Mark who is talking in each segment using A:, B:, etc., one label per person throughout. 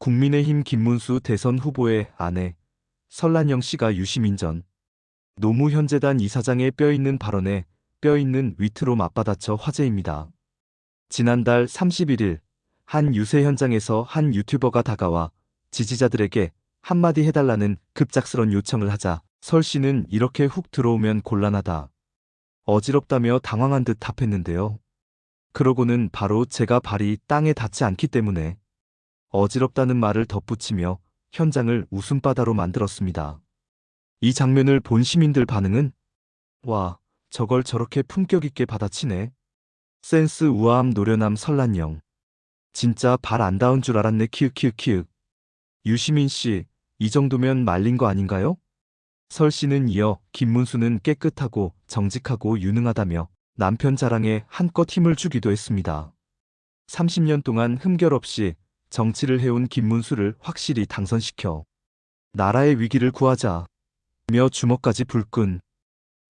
A: 국민의힘 김문수 대선 후보의 아내 설란영 씨가 유시민 전 노무현재단 이사장의 뼈있는 발언에 뼈있는 위트로 맞받아쳐 화제입니다. 지난달 31일 한 유세 현장에서 한 유튜버가 다가와 지지자들에게 한마디 해달라는 급작스런 요청을 하자 설 씨는 이렇게 훅 들어오면 곤란하다. 어지럽다며 당황한 듯 답했는데요. 그러고는 바로 제가 발이 땅에 닿지 않기 때문에 어지럽다는 말을 덧붙이며 현장을 웃음바다로 만들었습니다. 이 장면을 본 시민들 반응은 와, 저걸 저렇게 품격 있게 받아치네. 센스 우아함 노련함 설란영. 진짜 발 안 닿은 줄 알았네 키읔키읔키읔. 유시민 씨, 이 정도면 말린 거 아닌가요? 설 씨는 이어 김문수는 깨끗하고 정직하고 유능하다며 남편 자랑에 한껏 힘을 주기도 했습니다. 30년 동안 흠결 없이 정치를 해온 김문수를 확실히 당선시켜 나라의 위기를 구하자 며 주먹까지 불끈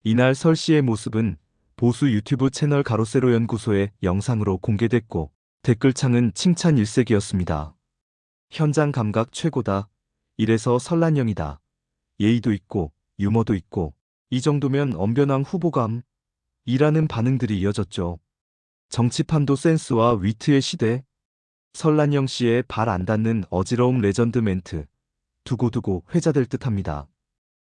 A: 이날 설 씨의 모습은 보수 유튜브 채널 가로세로 연구소의 영상으로 공개됐고 댓글창은 칭찬 일색이었습니다. 현장 감각 최고다. 이래서 설란영이다. 예의도 있고 유머도 있고 이 정도면 언변왕 후보감 이라는 반응들이 이어졌죠. 정치판도 센스와 위트의 시대. 설란영 씨의 발 안 닿는 어지러움 레전드 멘트. 두고두고 회자될 듯합니다.